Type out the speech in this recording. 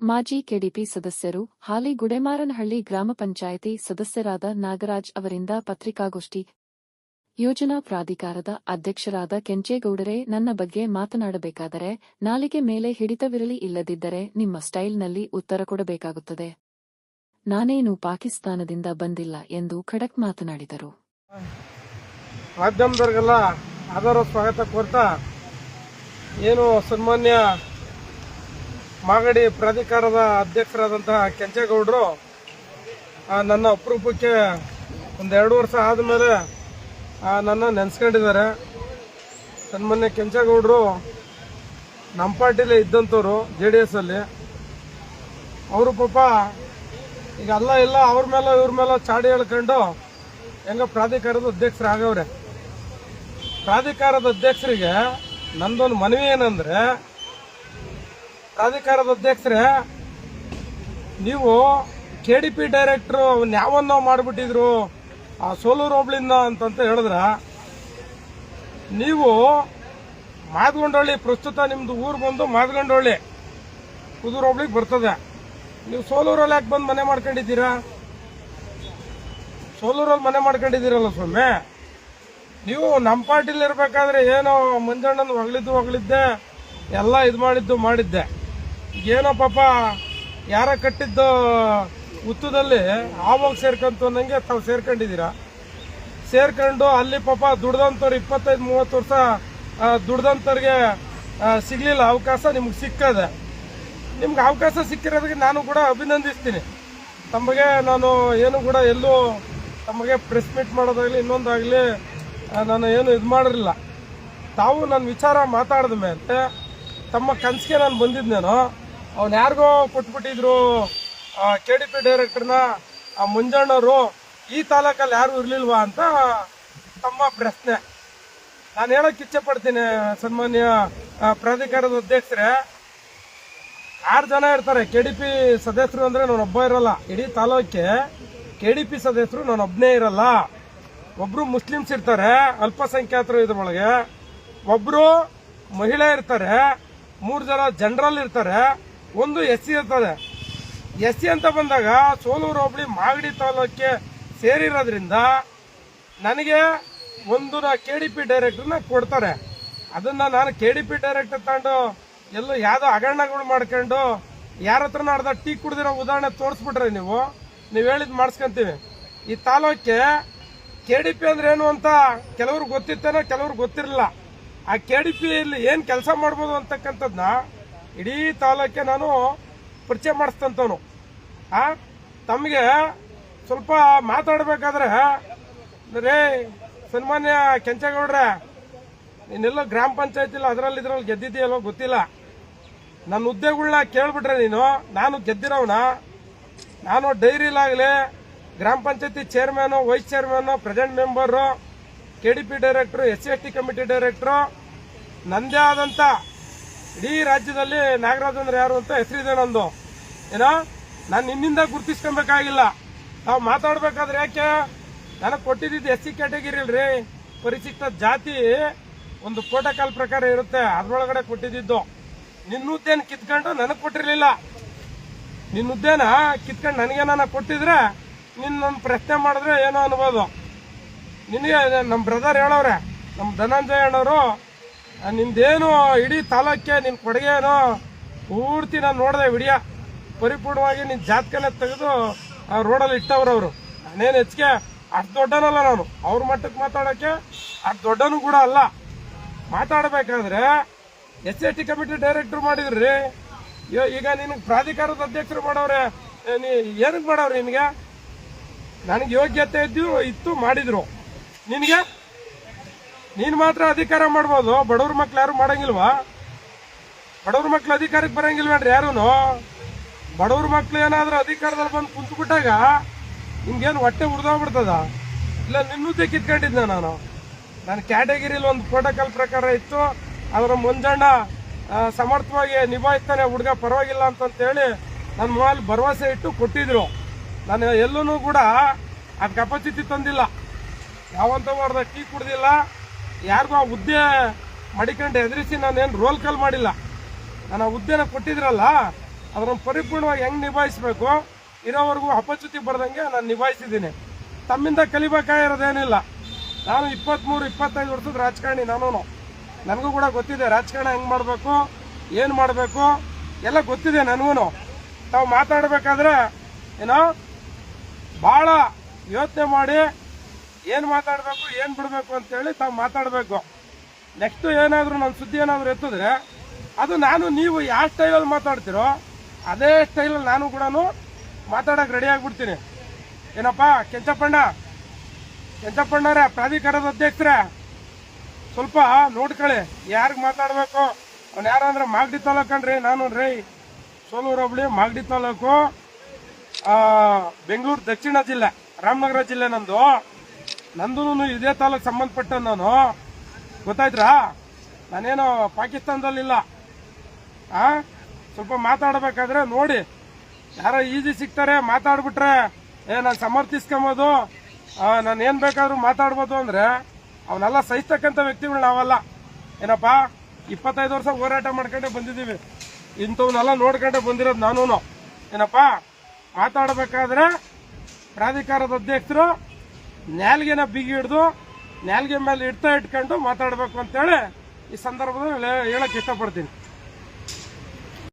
ಮಾಜಿ ಕೆಡಿಪಿ ಸದಸ್ಯರು ಹಾಲಿ ಗುಡೆಮಾರನಹಳ್ಳಿ ಗ್ರಾಮ ಪಂಚಾಯಿತಿ ಸದಸ್ಯರಾದ ನಾಗರಾಜ್ ಅವರಿಂದ ಪತ್ರಿಕಾಗೋಷ್ಠಿ ಯೋಜನಾ ಪ್ರಾಧಿಕಾರದ ಅಧ್ಯಕ್ಷರಾದ ಕೆಂಚೇಗೌಡರೇ, ನನ್ನ ಬಗ್ಗೆ ಮಾತನಾಡಬೇಕಾದರೆ ನಾಲಿಗೆ ಮೇಲೆ ಹಿಡಿತವಿರಲಿ ಇಲ್ಲದಿದ್ದರೆ ನಿಮ್ಮ ಸ್ಟೈಲ್ನಲ್ಲಿ ಉತ್ತರ ಕೊಡಬೇಕಾಗುತ್ತದೆ. ನಾನೇನು ಪಾಕಿಸ್ತಾನದಿಂದ ಬಂದಿಲ್ಲ ಎಂದು ಖಡಕ್ ಮಾತನಾಡಿದರು. ಮಾಧ್ಯಮದವ್ರಿಗೆಲ್ಲ ಆಧಾರ ಸ್ವಾಗತ ಕೋರ್ತಾ, ಏನು ಸನ್ಮಾನ್ಯ ಮಾಗಡಿ ಪ್ರಾಧಿಕಾರದ ಅಧ್ಯಕ್ಷರಾದಂತಹ ಕೆಂಚೇಗೌಡರು ನನ್ನ ಅಪರೂಪಕ್ಕೆ ಒಂದು ಎರಡು ವರ್ಷ ಆದಮೇಲೆ ನನ್ನ ನೆನೆಸ್ಕೊಂಡಿದ್ದಾರೆ. ಮೊನ್ನೆ ಕೆಂಚೇಗೌಡರು ನಮ್ಮ ಪಾರ್ಟಿಲೇ ಇದ್ದಂಥವ್ರು, ಜೆ ಡಿ ಎಸ್ಸಲ್ಲಿ ಅವರು ಪಾಪ ಈಗ ಅಲ್ಲ, ಇಲ್ಲ, ಅವ್ರ ಮೇಲೆ, ಇವ್ರ ಮೇಲೆ ಚಾಡಿ ಹೇಳ್ಕೊಂಡು ಹೆಂಗ ಪ್ರಾಧಿಕಾರದ ಅಧ್ಯಕ್ಷರಾಗವ್ರೆ ಪ್ರಾಧಿಕಾರದ ಅಧ್ಯಕ್ಷರಿಗೆ ನಂದೊಂದು ಮನವಿ ಏನಂದ್ರೆ ಪ್ರಾಧಿಕಾರದ ಅಧ್ಯಕ್ಷರೇ, ನೀವು ಕೆ ಡಿ ಪಿ ಡೈರೆಕ್ಟ್ರು ಅವನ್ ಯಾವನ್ನೋ ಮಾಡಿಬಿಟ್ಟಿದ್ರು, ಆ ಸೋಲೂರು ಹೋಬ್ಳಿಂದ ಅಂತಂತ ಹೇಳಿದ್ರ, ನೀವು ಮಾದಗೊಂಡಳ್ಳಿ ಪ್ರಸ್ತುತ ನಿಮ್ದು ಊರು ಬಂದು ಮಾದಗೊಂಡಳ್ಳಿ ಕುದೂರು ಹೋಬ್ಳಿಗೆ ಬರ್ತದೆ. ನೀವು ಸೋಲೂರಲ್ಲಿ ಯಾಕೆ ಬಂದು ಮನೆ ಮಾಡ್ಕೊಂಡಿದ್ದೀರಾ? ಸೋಲೂರಲ್ಲಿ ಮನೆ ಮಾಡ್ಕೊಂಡಿದ್ದೀರಲ್ಲ ಸ್ವಾಮಿ, ನೀವು ನಮ್ಮ ಪಾರ್ಟಿಲಿರ್ಬೇಕಾದ್ರೆ ಏನೋ ಮಂಜಣ್ಣನ ಹೊಗಳಿದ್ದು ಹೊಗಳಿದ್ದೆ, ಎಲ್ಲ ಇದು ಮಾಡಿದ್ದು ಮಾಡಿದ್ದೆ. ಏನೋ ಪಾಪ ಯಾರ ಕಟ್ಟಿದ್ದು ಹುತ್ತದಲ್ಲಿ ಆವಾಗ ಸೇರ್ಕೊಂತ ಅನ್ನಂಗೆ ತಾವು ಸೇರ್ಕೊಂಡಿದ್ದೀರಾ? ಸೇರ್ಕೊಂಡು ಅಲ್ಲಿ ಪಾಪ ದುಡ್ದಂಥವ್ರು ಇಪ್ಪತ್ತೈದು, ಮೂವತ್ತು ವರ್ಷ ದುಡ್ದಂಥವ್ರಿಗೆ ಸಿಗ್ಲಿಲ್ಲ. ಅವಕಾಶ ನಿಮ್ಗೆ ಸಿಕ್ಕದೆ. ನಿಮ್ಗೆ ಅವಕಾಶ ಸಿಕ್ಕಿರೋದಕ್ಕೆ ನಾನು ಕೂಡ ಅಭಿನಂದಿಸ್ತೀನಿ. ತಮಗೆ ನಾನು ಏನು ಕೂಡ ಎಲ್ಲೂ ತಮಗೆ ಪ್ರೆಸ್ ಮೀಟ್ ಮಾಡೋದಾಗಲಿ, ಇನ್ನೊಂದಾಗಲಿ ನಾನು ಏನು ಇದು ಮಾಡಿರಲಿಲ್ಲ. ತಾವು ನನ್ನ ವಿಚಾರ ಮಾತಾಡಿದ ಮೇಲೆ ತಮ್ಮ ಕನಸಿಗೆ ನಾನು ಬಂದಿದ್ನೇನೋ ಅವ್ನು ಯಾರಿಗೋ ಕೊಟ್ಬಿಟ್ಟಿದ್ರು ಕೆ ಡಿ ಪಿ ಡೈರೆಕ್ಟರ್ನ ಆ ಮುಂಜಾಣವರು ಈ ತಾಲೂಕಲ್ಲಿ ಯಾರು ಇರಲಿಲ್ವಾ ಅಂತ ತಮ್ಮ ಪ್ರಶ್ನೆ. ನಾನು ಹೇಳೋಕೆ ಇಚ್ಛೆ ಪಡ್ತೀನಿ, ಸನ್ಮಾನ್ಯ ಪ್ರಾಧಿಕಾರದ ಅಧ್ಯಕ್ಷರೇ. ಆರು ಜನ ಇರ್ತಾರೆ ಕೆ ಡಿ ಪಿ ಸದಸ್ಯರು ಅಂದ್ರೆ ನಾನು ಒಬ್ಬ ಇರಲ್ಲ. ಇಡೀ ತಾಲೂಕಿಗೆ ಕೆ ಡಿ ಪಿ ಸದಸ್ಯರು, ನಾನು ಒಬ್ಬನೇ ಇರಲ್ಲ. ಒಬ್ರು ಮುಸ್ಲಿಮ್ಸ್ ಇರ್ತಾರೆ, ಅಲ್ಪಸಂಖ್ಯಾತರು ಇದ್ರೊಳಗೆ. ಒಬ್ರು ಮಹಿಳೆ ಇರ್ತಾರೆ, ಮೂರು ಜನ ಜನರಲ್ ಇರ್ತಾರೆ. ಒಂದು ಎಸ್ ಸಿ ಇರ್ತದೆ. ಎಸ್ ಸಿ ಅಂತ ಬಂದಾಗ ಸೋಲೂರು ಹೋಬಳಿ ಮಾಗಡಿ ತಾಲೂಕಿಗೆ ಸೇರಿರೋದ್ರಿಂದ ನನಗೆ ಒಂದು ಕೆ ಡಿ ಪಿ ಡೈರೆಕ್ಟರ್ನ ಕೊಡ್ತಾರೆ. ಅದನ್ನು ನಾನು ಕೆ ಡಿ ಪಿ ಡೈರೆಕ್ಟರ್ ತಗೊಂಡು ಎಲ್ಲೋ ಯಾವುದೋ ಹಗರಣಗಳು ಮಾಡ್ಕೊಂಡು ಯಾರ ಹತ್ರನ ಅರ್ಧ ಟೀ ಕುಡಿದಿರೋ ಉದಾಹರಣೆ ತೋರಿಸ್ಬಿಟ್ರೆ ನೀವು ನೀವು ಹೇಳಿದ್ ಮಾಡಿಸ್ಕೊಂತೀವಿ. ಈ ತಾಲೂಕಿಗೆ ಕೆ ಡಿ ಪಿ ಅಂದ್ರೆ ಏನು ಅಂತ ಕೆಲವ್ರಿಗೆ ಗೊತ್ತಿತ್ತೇನೋ ಕೆಲವ್ರಿಗೆ ಗೊತ್ತಿರಲಿಲ್ಲ. ಆ ಕೆ ಡಿ ಪಿಯಲ್ಲಿ ಏನು ಕೆಲಸ ಮಾಡ್ಬೋದು ಅಂತಕ್ಕಂಥದ್ನ ಇಡೀ ತಾಲೂಕೆ ನಾನು ಪರಿಚಯ ಮಾಡಿಸ್ತಂತವನು. ಆ? ತಮಗೆ ಸ್ವಲ್ಪ ಮಾತಾಡಬೇಕಾದ್ರೆ, ರೇ, ಸನ್ಮಾನ್ಯ ಕೆಂಚೇಗೌಡ್ರೆ ನೀನೆಲ್ಲ ಗ್ರಾಮ ಪಂಚಾಯತಿಲ್ಲ ಅದರಲ್ಲಿ ಇದ್ರಲ್ಲಿ ಗೆದ್ದಿದ್ದೀಯಲ್ಲೋ ಗೊತ್ತಿಲ್ಲ. ನನ್ನ ಹುದ್ದೆಗಳನ್ನ ಕೇಳ್ಬಿಟ್ರೆ ನೀನು, ನಾನು ಗೆದ್ದಿರೋವನ. ನಾನು ಡೈರಿಲಾಗಲಿ ಗ್ರಾಮ ಪಂಚಾಯತಿ chairman, vice chairman, present member, K D P director, S C S T committee director ನನ್ನದೇ ಆದಂತ ಇಡೀ ರಾಜ್ಯದಲ್ಲಿ ನಾಗರಾಜ್ ಅಂದ್ರೆ ಯಾರು ಅಂತ ಹೆಸರಿದೆ ನಂದು. ಏನೋ? ನಾನು ನಿನ್ನಿಂದ ಗುರ್ತಿಸ್ಕೊಬೇಕಾಗಿಲ್ಲ. ನಾವು ಮಾತಾಡ್ಬೇಕಾದ್ರೆ ಯಾಕೆ? ನನಗೆ ಕೊಟ್ಟಿದ್ದು ಎಸ್ ಸಿ ಕ್ಯಾಟಗಿರಿ ಅಲ್ರಿ. ಪರಿಶಿಷ್ಟ ಜಾತಿ ಒಂದು ಪ್ರೋಟೋಕಾಲ್ ಪ್ರಕಾರ ಇರುತ್ತೆ. ಅದ್ರೊಳಗಡೆ ಕೊಟ್ಟಿದ್ದು ನಿನ್ನ ಹುದ್ದೆನ ಕಿತ್ಕೊಂಡು ನನಗೆ ಕೊಟ್ಟಿರಲಿಲ್ಲ. ನಿನ್ನ ಉದ್ದೇನ ಕಿತ್ಕೊಂಡು ನನಗೇನ ಕೊಟ್ಟಿದ್ರೆ ನಿನ್ನ ಪ್ರಶ್ನೆ ಮಾಡಿದ್ರೆ ಏನೋ ಅನ್ಬೋದು. ನಿನಗೆ ನಮ್ಮ ಬ್ರದರ್ ಹೇಳೋರೆ ನಮ್ಮ ಧನಂಜಯ ಅಣ್ಣವರು ನಿಂದೇನು ಇಡೀ ತಾಲೂಕೆ ನಿನ್ನ ಕೊಡುಗೆ ಏನೋ ಪೂರ್ತಿ ನಾನು ನೋಡಿದೆ ವಿಡಿಯೋ. ಪರಿಪೂರ್ಣವಾಗಿ ನಿನ್ನ ಜಾತಕನೇ ತೆಗೆದು ಆ ರೋಡಲ್ಲಿ ಇಟ್ಟವ್ರು ಅವರು. ನಾನೇನು ಹೆಚ್ಚಿಗೆ ಅಷ್ಟು ದೊಡ್ಡನಲ್ಲ ನಾನು. ಅವ್ರ ಮಟ್ಟಕ್ಕೆ ಮಾತಾಡೋಕ್ಕೆ ಅಷ್ಟು ದೊಡ್ಡನು ಕೂಡ ಅಲ್ಲ. ಮಾತಾಡಬೇಕಾದ್ರೆ S S T committee director ಮಾಡಿದ್ರಿ. ಈಗ ನಿನಗೆ ಪ್ರಾಧಿಕಾರದ ಅಧ್ಯಕ್ಷರು ಮಾಡವ್ರೆ ಏ, ನೀ ಏನಕ್ಕೆ ಮಾಡವ್ರೆ ನಿನಗೆ? ನನಗೆ ಯೋಗ್ಯತೆ ಇದ್ದು ಇತ್ತು ಮಾಡಿದ್ರು. ನಿನಗೆ? ನೀನು ಮಾತ್ರ ಅಧಿಕಾರ ಮಾಡ್ಬೋದು. ಬಡವ್ರ ಮಕ್ಳು ಯಾರು ಮಾಡಂಗಿಲ್ವಾ? ಬಡವ್ರ ಮಕ್ಳು ಅಧಿಕಾರಕ್ಕೆ ಬರಂಗಿಲ್ವೇನ್ರಿ ಯಾರೂ ಬಡವ್ರ ಮಕ್ಳು ಏನಾದ್ರೂ ಅಧಿಕಾರದಲ್ಲಿ ಬಂದು ಕುಂತ್ಬಿಟ್ಟಾಗ ನಿಮ್ಗೇನು ಹೊಟ್ಟೆ ಉರ್ದೋಗ್ಬಿಡ್ತದ? ಇಲ್ಲ ನಿನ್ನೂ ಕಿತ್ಕೊಂಡಿದ್ದೆ ನಾನು. ನನ್ನ ಕ್ಯಾಟಗಿರಿಲಿ ಒಂದು ಪ್ರೋಟೋಕಾಲ್ ಪ್ರಕಾರ ಇತ್ತು. ಅದರ ಮುಂಜಾಣ ಸಮರ್ಥವಾಗಿ ನಿಭಾಯಿಸ್ತಾನೆ, ಹುಡುಗ ಪರವಾಗಿಲ್ಲ ಅಂತಂತೇಳಿ ನನ್ನ ಮೊಬೈಲ್ ಭರವಸೆ ಇಟ್ಟು ಕೊಟ್ಟಿದ್ರು. ನಾನು ಎಲ್ಲೂ ಕೂಡ ಅದು ಕಪಚಿತಿ ತಂದಿಲ್ಲ. ಯಾವಂತ ಮಾಡ್ದ ಟೀ ಕುಡ್ದಿಲ್ಲ. ಯಾರಿಗೂ ಆ ಹುದ್ದೆ ಮಡಿಕೊಂಡು ಎದುರಿಸಿ ನಾನೇನು ರೋಲ್ ಕಾಲ್ ಮಾಡಿಲ್ಲ. ನಾನು ಆ ಹುದ್ದೆನ ಕೊಟ್ಟಿದ್ರಲ್ಲ ಅದನ್ನು ಪರಿಪೂರ್ಣವಾಗಿ ಹೆಂಗೆ ನಿಭಾಯಿಸ್ಬೇಕು? ಇರೋವರೆಗೂ ಅಪಚ್ಯುತಿ ಬರ್ದಂಗೆ ನಾನು ನಿಭಾಯಿಸಿದ್ದೀನಿ. ತಮ್ಮಿಂದ ಕಲಿಬೇಕಾಗಿರೋದೇನಿಲ್ಲ ನಾನು ಇಪ್ಪತ್ತ್ಮೂರು ಇಪ್ಪತ್ತೈದು ವರ್ಷದ ರಾಜಕಾರಣಿ ನಾನು ನನಗೂ ಕೂಡ ಗೊತ್ತಿದೆ ರಾಜಕಾರಣ ಹೆಂಗೆ ಮಾಡಬೇಕು, ಏನು ಮಾಡಬೇಕು, ಎಲ್ಲ ಗೊತ್ತಿದೆ ನನಗೂ ತಾವು ಮಾತಾಡಬೇಕಾದ್ರೆ ಏನೋ ಭಾಳ ಯೋಚನೆ ಮಾಡಿ ಏನು ಮಾತಾಡಬೇಕು, ಏನು ಬಿಡಬೇಕು ಅಂತೇಳಿ ತಾವು ಮಾತಾಡಬೇಕು. ನೆಕ್ಸ್ಟ್ ಏನಾದರೂ ನನ್ನ ಸುದ್ದಿ ಏನಾದರೂ ಎತ್ತಿದ್ರೆ, ಅದು ನಾನು, ನೀವು ಯಾವ ಸ್ಟೈಲಲ್ಲಿ ಮಾತಾಡ್ತೀರೋ, ಅದೇ ಸ್ಟೈಲಲ್ಲಿ ನಾನು ಕೂಡ ಮಾತಾಡೋಕೆ ರೆಡಿ ಆಗ್ಬಿಡ್ತೀನಿ. ಏನಪ್ಪ, ಕೆಂಚಪ್ಪಣ್ಣ? ಕೆಂಚಪ್ಪಣ್ಣರೇ ಪ್ರಾಧಿಕಾರದ ಅಧ್ಯಕ್ಷರೇ? ಸ್ವಲ್ಪ ನೋಡ್ಕೊಳ್ಳಿ ಯಾರಿಗೆ ಮಾತಾಡಬೇಕು? ಅವ್ನು ಯಾರಂದ್ರೆ ಮಾಗಡಿ ತಾಲೂಕು ಕಣ್ರಿ ನಾನು ರೀ. ಸೋಲೂರು ಹೋಬಳಿ, ಮಾಗಡಿ ತಾಲೂಕು ಬೆಂಗಳೂರು ದಕ್ಷಿಣ ಜಿಲ್ಲೆ, ರಾಮನಗರ ಜಿಲ್ಲೆ ನಂದು. ನಂದು ಇದೇ ತಾಲೂಕ್ ಸಂಬಂಧಪಟ್ಟ ನಾನು. ಗೊತ್ತಾಯ್ತ್ರಾ? ನಾನೇನು ಪಾಕಿಸ್ತಾನದಲ್ಲಿಲ್ಲ. ಆ? ಸ್ವಲ್ಪ ಮಾತಾಡಬೇಕಾದ್ರೆ ನೋಡಿ. ಯಾರೋ ಈಜಿ ಸಿಗ್ತಾರೆ, ಮಾತಾಡ್ಬಿಟ್ರೆ, ಏ, ನಾನು ಸಮರ್ಥಿಸ್ಕೊಂಬೋದು. ನಾನು ಏನು ಬೇಕಾದ್ರೂ ಮಾತಾಡ್ಬೋದು ಅಂದ್ರೆ ಅವನ್ನೆಲ್ಲ ಸಹಿಸ್ತಕ್ಕಂಥ ವ್ಯಕ್ತಿಗಳು ನಾವಲ್ಲ. ಏನಪ್ಪ? ಇಪ್ಪತ್ತೈದು ವರ್ಷ ಹೋರಾಟ ಮಾಡ್ಕೊಂಡೆ ಬಂದಿದ್ದೀವಿ. ಇಂಥವನ್ನೆಲ್ಲ ನೋಡ್ಕೊಂಡೆ ಬಂದಿರೋದು ನಾನು ಏನಪ್ಪ? ಮಾತಾಡಬೇಕಾದ್ರೆ ಪ್ರಾಧಿಕಾರದ ಅಧ್ಯಕ್ಷರು ನ್ಯಾಲ್ಗೆನ ಬಿಗಿ ಹಿಡಿದು ನ್ಯಾಲ್ಗೆ ಮೇಲೆ ಇಡ್ತಾ ಇಟ್ಕೊಂಡು ಮಾತಾಡಬೇಕು ಅಂತೇಳಿ ಈ ಸಂದರ್ಭದಲ್ಲಿ ಹೇಳಕ್ ಇಷ್ಟಪಡ್ತೀನಿ.